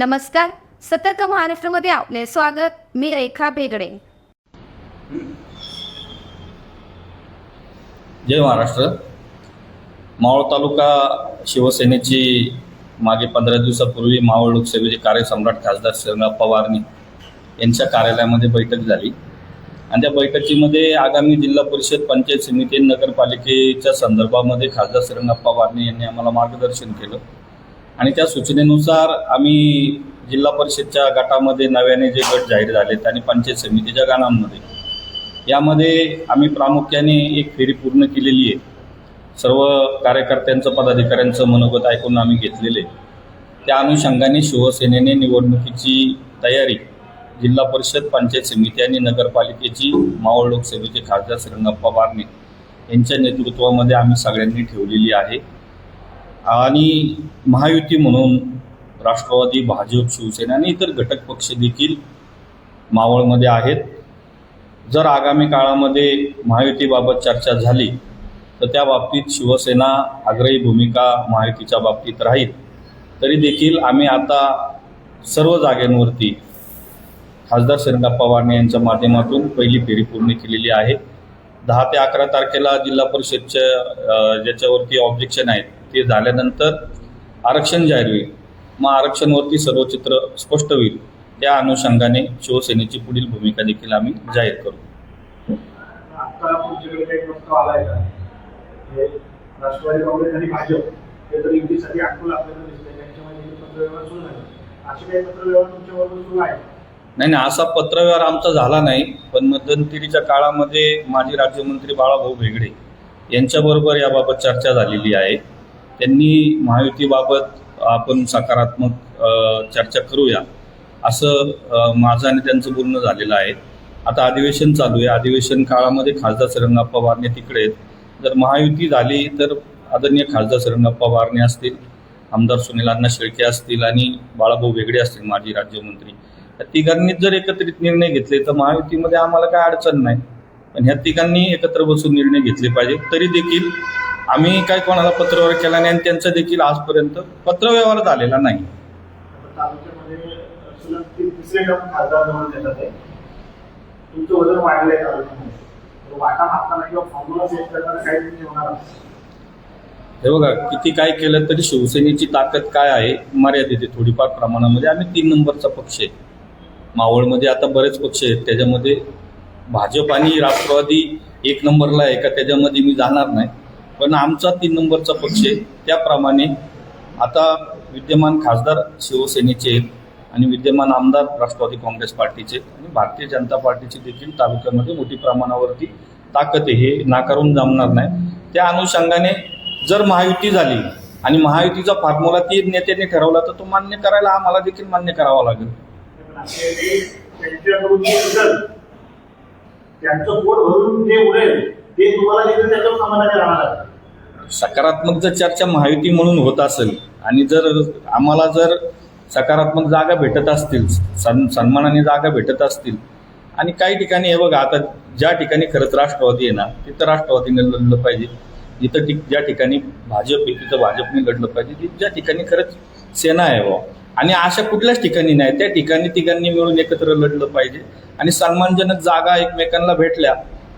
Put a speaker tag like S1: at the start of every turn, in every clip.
S1: नमस्कार. सतर्क महाराष्ट्रामध्ये आपले स्वागत. मी रेखा बेगडे
S2: जय महाराष्ट्र. मावळ तालुका शिवसेनेची मागे पंधरा दिवसापूर्वी मावळ लोकसेवेचे कार्यसम्राट खासदार श्रीरंग पवारनी यांच्या कार्यालयामध्ये बैठक झाली. आणि त्या बैठकीमध्ये आगामी जिल्हा परिषद पंचायत समिती नगरपालिकेच्या संदर्भामध्ये खासदार श्रीरंग पवारनी यांनी आम्हाला मार्गदर्शन केलं. आणि त्या सूचनेनुसार आम्ही जिल्हा परिषदच्या गटामध्ये नव्याने जे गट जाहीर झालेत आणि पंचायत समितीच्या गाणांमध्ये यामध्ये आम्ही प्रामुख्याने एक फेरी पूर्ण केलेली आहे सर्व कार्यकर्त्यांचं पदाधिकाऱ्यांचं मनोगत ऐकून आम्ही घेतलेले आहे. त्या अनुषंगाने शिवसेनेने निवडणुकीची तयारी जिल्हा परिषद पंचायत समिती आणि नगरपालिकेची मावळ लोकसभेचे खासदार श्रीरंगप्पा बारणे यांच्या नेतृत्वामध्ये आम्ही सगळ्यांनी ठेवलेली आहे आणि महायुती म्हणून राष्ट्रवादी भाजप शिवसेना आणि इतर घटक पक्ष देखील मावळमध्ये आहेत. जर आगामी काळामध्ये महायुतीबाबत चर्चा झाली तर त्या बाबतीत शिवसेना आग्रही भूमिका महायुतीच्या बाबतीत राहील. तरी देखील आम्ही आता सर्व जागेंवरती खासदार श्रीरंगप्पा पवार यांच्या माध्यमातून पहिली फेरी पूर्ण केलेली आहे. दहा ते अकरा तारखेला जिल्हा परिषदच्या ज्याच्यावरती ऑब्जेक्शन आहेत ते झाल्यानंतर आरक्षण जाहीर होईल. मग आरक्षणवरती सर्व चित्र स्पष्ट होईल. त्या अनुषंगाने शिवसेनेची पुढील भूमिका देखील आम्ही जाहीर करू.
S3: आता तुमच्याकडे काही प्रस्ताव आलाय का राष्ट्रवादी काँग्रेस आणि भाजप हे तर युतीसाठी अटकून आपल्याला दिसतंय त्यांच्यामध्ये पत्रव्यवहार सुरू झाले. असे काही पत्रव्यवहार तुमच्या बरोबर सुरू आहे
S2: नाही नाही असा पत्रव्यवहार आमचा झाला नाही पण मध्यंतरीच्या काळामध्ये माजी राज्यमंत्री बाळाभाऊ भेगडे यांच्याबरोबर याबाबत चर्चा झालेली आहे. त्यांनी महायुतीबाबत आपण सकारात्मक चर्चा करूया असं माझं आणि त्यांचं बोलणं झालेलं आहे. आता अधिवेशन चालू आहे. अधिवेशन काळामध्ये खासदार सरंगाप्पा वारणे तिकडे आहेत. जर महायुती झाली तर आदरणीय खासदार सरंगाप्पा वारणे असतील आमदार सुनील अण्णा शेळके असतील आणि बाळाभाऊ वेगळे असतील माजी राज्यमंत्री. तिघांनीच जर एकत्रित निर्णय घेतले तर महायुतीमध्ये आम्हाला काय अडचण नाही. पण ह्या तिघांनी एकत्र बसून निर्णय घेतले पाहिजे. तरी देखील आम्ही काय कोणाला पत्रव्यवहार केला नाही आणि त्यांचा देखील आजपर्यंत पत्रव्यवहार झालेला नाही. हे बघा किती काय केलं तरी शिवसेनेची ताकद काय आहे मर्यादित आहे थोडीफार प्रमाणामध्ये. आम्ही तीन नंबरचा पक्ष आहे. मावळमध्ये आता बरेच पक्ष आहेत. त्याच्यामध्ये भाजप आणि राष्ट्रवादी एक नंबरला आहे का त्याच्यामध्ये मी जाणार नाही. पण आमचा तीन नंबरचा पक्ष आहे त्याप्रमाणे आता विद्यमान खासदार शिवसेनेचे आहेत आणि विद्यमान आमदार राष्ट्रवादी काँग्रेस पार्टीचे आणि भारतीय जनता पार्टीची देखील तालुक्यामध्ये मोठी प्रमाणावरती ताकद आहे हे नाकारून जमणार नाही. त्या अनुषंगाने जर महायुती झाली आणि महायुतीचा फॉर्म्युला ती नेत्याने ठरवला तर तो मान्य करायला आम्हाला देखील मान्य करावा लागेल
S3: पण असे जे त्यांच्याकडून जे उडेल त्यांचं पोट भरून जे उडेल ते तुम्हाला देखील त्याच्यावर समाधानी राहणार
S2: सकारात्मक जर चर्चा महायुती म्हणून होत असेल आणि जर आम्हाला जर सकारात्मक जागा भेटत असतील सन सन्मानाने जागा भेटत असतील आणि काही ठिकाणी हे बघा आता ज्या ठिकाणी खरंच राष्ट्रवादी आहे ना तिथं राष्ट्रवादीने लढलं पाहिजे. जिथं ठिक ज्या ठिकाणी भाजप आहे तिथं भाजपने लढलं पाहिजे. ती ज्या ठिकाणी खरंच सेना आहे बा आणि अशा कुठल्याच ठिकाणी नाही. त्या ठिकाणी तिघांनी मिळून एकत्र लढलं पाहिजे. आणि सन्मानजनक जागा एकमेकांना भेटल्या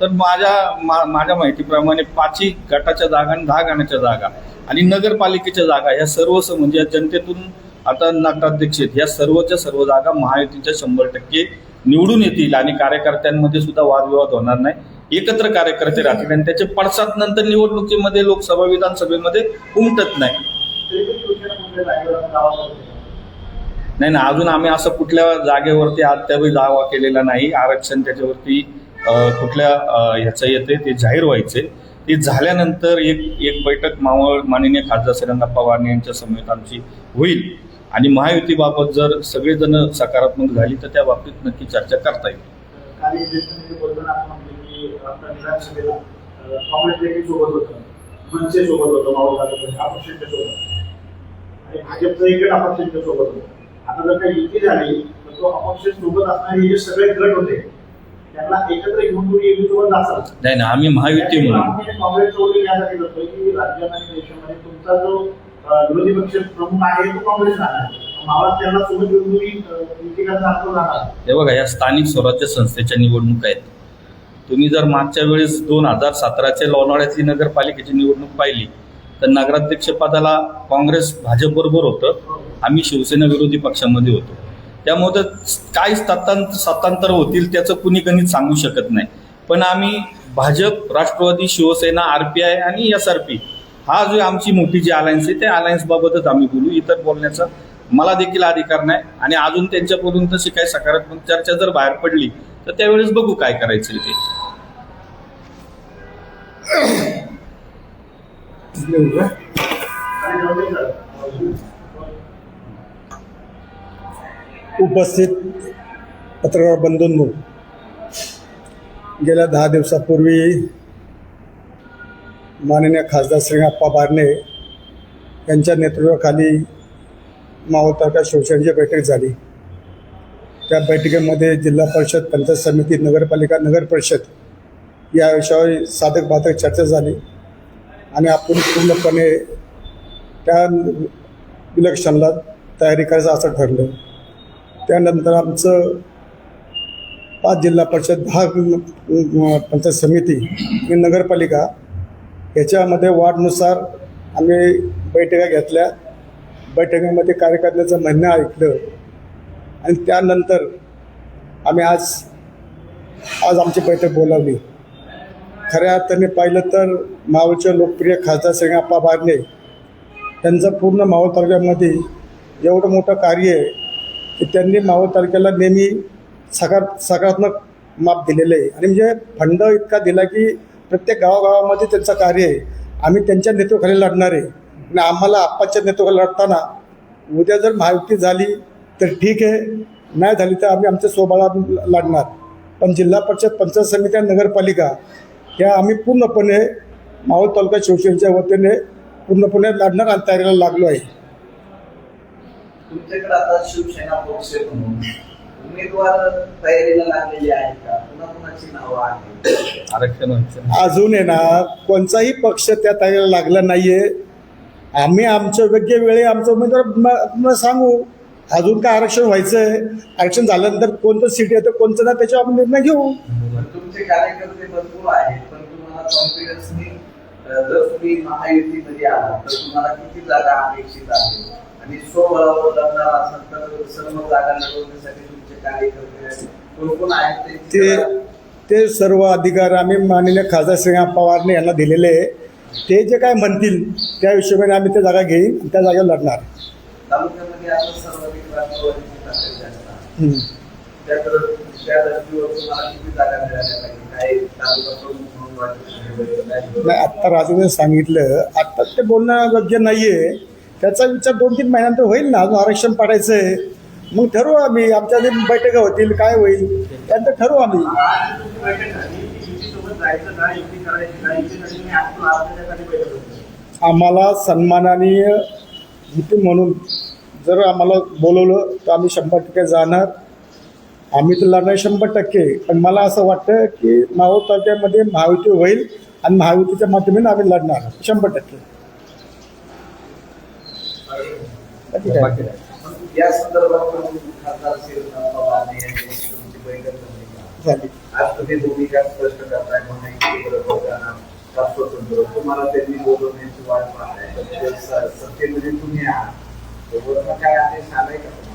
S2: तर माझ्या मा, माझ्या माहितीप्रमाणे पाचही गटाच्या जागा आणि दहा गाण्याच्या जागा आणि नगरपालिकेच्या जागा या सर्वच म्हणजे या जनतेतून आता नगराध्यक्ष आहेत. या सर्वच्या सर्व जागा महायुतीच्या शंभर टक्के निवडून येतील आणि कार्यकर्त्यांमध्ये सुद्धा वादविवाद होणार नाही. एकत्र कार्यकर्ते राहतील आणि त्याचे पडसाद नंतर निवडणुकीमध्ये लोकसभा विधानसभेमध्ये उमटत नाही
S3: तरी पण शिवसेना कुठल्या जागेवर दावा करते
S2: नाही ना अजून आम्ही असं कुठल्या जागेवरती अद्यापही दावा केलेला नाही. आरक्षण त्याच्यावरती कुठल्या ह्याचं येते ते जाहीर व्हायचे ते झाल्यानंतर एक एक बैठक मावळ माननीय खासदार श्रीरंगप्पा पवार यांच्या समेत आमची होईल. आणि महायुतीबाबत जर सगळेजण सकारात्मक झाली तर त्या बाबतीत नक्की चर्चा करता येईल.
S3: सोबत होतं. जर युती झाली तर तो अपक्ष सोबत असणारे हे जे सगळे गट होते त्यांना एकत्र घेऊन तुम्ही
S2: नाही ना आम्ही महायुती म्हणून.
S3: उल्लेख यासाठी की राज्यात आणि देशामध्ये तुमचा जो विरोधी पक्ष प्रमुख आहे तो काँग्रेस राहणार
S2: हे बघा या स्थानिक स्वराज्य संस्थेच्या निवडणूक आहेत. तुम्ही जर मागच्या वेळेस दोन हजार सतराच्या लोणावळ्यातली नगरपालिकेची निवडणूक पाहिली तर नगराध्यक्ष पदाला काँग्रेस भाजपबरोबर होतं. आम्ही शिवसेना विरोधी पक्षामध्ये होतो. त्यामुळे काय सत्तांतर होतील त्याचं कुणी गणित सांगू शकत नाही. पण आम्ही Bhajap Rashtravadi Shivsena R P I आणि एस आर पी हा जो आमची मोठी जी अलायन्स आहे त्या अलायन्स बाबतच आम्ही बोलू. इतर बोलण्याचा मला देखील अधिकार नाही. आणि अजून त्यांच्याकडून तशी काही सकारात्मक चर्चा जर बाहेर पडली तर त्यावेळेस बघू काय करायचं ते.
S4: उपस्थित पत्रकार बंधूंनो गेल्या दहा दिवसापूर्वी माननीय खासदार श्रीअप्पा बारणे यांच्या नेतृत्वाखाली मावळ तालुका शिवसेनेची बैठक झाली. त्या बैठकीमध्ये जिल्हा परिषद पंचायत समिती नगरपालिका नगर परिषद या विषयावर साधक बाधक चर्चा झाली. आणि आपण पूर्णपणे त्या इलेक्शनला तयारी करायचं असं ठरलं. त्यानंतर आमचं पाच जिल्हा परिषद दहा पंचायत समिती आणि नगरपालिका याच्यामध्ये वार्डनुसार आम्ही बैठका घेतल्या. बैठकीमध्ये कार्यकर्त्याचं म्हणणं ऐकलं आणि त्यानंतर आम्ही आज आज आमची बैठक बोलावली. खऱ्या अर्थाने पाहिलं तर मावळचे लोकप्रिय खासदार श्रीअप्पा बारणे त्यांचं पूर्ण मावळ तालुक्यामध्ये एवढं मोठं कार्य आहे की त्यांनी मावळ तालुक्याला नेहमी सकार सकारात्मक माप दिलेलं आहे. आणि म्हणजे फंड इतका दिला की प्रत्येक गावागावामध्ये त्यांचं कार्य आहे. आम्ही त्यांच्या नेतृत्वाखाली लढणार आहे. आणि आम्हाला आप्पाच्या नेतृत्वाला लढताना उद्या जर महायुती झाली तर ठीक आहे. नाही झाली तर आम्ही आमच्या स्वबळा लढणार. पण जिल्हा परिषद पंचायत समिती नगरपालिका या आम्ही पूर्णपणे मावळ तालुका शिवसेनेच्या वतीने पूर्णपणे लढणार आणि तयारीला लागलो आहे.
S5: तुमच्याकडे आता शिवसेना पक्ष म्हणून. उमेदवार तयारीला लागलेले आहेत का? कुणा कुणाची नावं आहेत.
S2: आरक्षण व्हायचं
S4: अजून आहे ना कोणताही पक्ष त्या तयारीला लागला नाहीये. आम्ही आमच्या योग्य वेळी आमचं उमेदवार सांगू. अजून काय आरक्षण व्हायचं आहे आरक्षण झाल्यानंतर कोणतं सीट येतं कोणतं नाही त्याच्यावर आपण निर्णय घेऊ.
S5: तुमचे कार्यकर्ते भरपूर आहेत. कॉन्फिडन्सनी जर तुम्ही महायुतीमध्ये आलात तर तुम्हाला किती जागा अपेक्षित आहे आणि स्वबळावर लढणार असाल तर सर्व जागा लढवण्यासाठी तुमचे कार्यकर्ते कोण कोण आहेत
S4: ते ते सर्व अधिकार आम्ही माननीय खासदार श्रीराम पवारने यांना दिलेले आहे. ते जे काय म्हणतील त्या हिशोबाने आम्ही त्या जागा घेईन त्या जागेवर लढणार.
S5: त्या
S4: नाही आत्ता राजूने सांगितलं. आत्ता ते बोलणं योग्य नाही आहे त्याचा विचार दोन तीन महिन्यानंतर होईल ना? अजून आरक्षण पाडायचं आहे मग ठरवू आम्ही. आमच्या जे बैठका होतील काय होईल? त्यानंतर ठरवू आम्ही. आम्हाला सन्मानाने म्हणून जर आम्हाला बोलवलं तर आम्ही शंभर टक्के जाणार. आम्ही तर लढणार शंभर टक्के पण मला असं वाटतं की मावळ तालुक्यामध्ये महायुती होईल आणि महायुतीच्या माध्यमातून आम्ही लढणार शंभर टक्के.
S5: या संदर्भात आज तुम्ही भूमिका स्पष्ट करताय तुम्हाला त्यांनी बोलवण्याची वाट पाहताय. पण ते स- सत्तेमध्ये तुम्ही आहात. तर वरनं काय आदेश आलाय का? तुम्हाला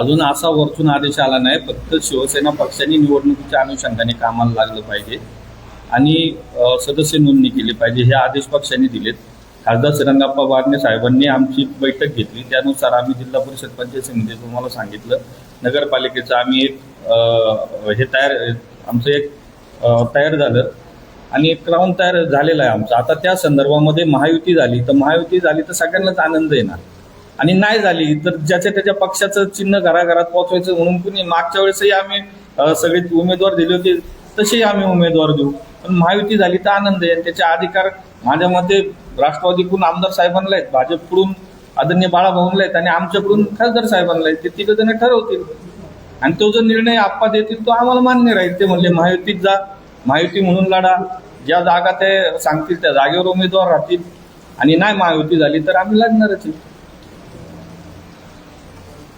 S2: अजून असा वरतून आदेश आला नाही. फक्त शिवसेना पक्षाने निवडणुकीच्या अनुषंगाने कामाला लागलं पाहिजे आणि सदस्य नोंदणी केली पाहिजे हे आदेश पक्षाने दिलेत. खासदार श्रीरंगाप्पा बारणे साहेबांनी आमची बैठक घेतली. त्यानुसार आम्ही जिल्हा परिषद पंचायत समिती तुम्हाला सांगितलं. नगरपालिकेचं आम्ही एक हे तयार आमचं एक तयार झालं आणि एक क्राऊन तयार झालेला आहे आमचा. आता त्या संदर्भामध्ये महायुती झाली. तर महायुती झाली तर सगळ्यांनाच आनंद येणार. आणि नाही झाली तर ज्याच्या त्याच्या पक्षाचं चिन्ह घराघरात पोहोचवायचं म्हणून कुणी मागच्या वेळेसही आम्ही सगळे उमेदवार दिले होते तसेही आम्ही उमेदवार देऊ. पण महायुती झाली तर आनंद आहे. आणि त्याचे अधिकार माझ्या मते राष्ट्रवादीकडून आमदार साहेबांना आहेत. भाजपकडून आदरणीय बाळाभाऊंना आहेत आणि आमच्याकडून खासदार साहेबांना आहेत. ते तिघ जण ठरवतील. आणि तो जो निर्णय आप्पा देतील तो आम्हाला मान्य राहील. ते म्हणले महायुतीत जा. महायुती म्हणून लढा. ज्या जागा ते सांगतील त्या जागेवर उमेदवार राहतील. आणि नाही महायुती झाली तर आम्ही लढणारच आहे.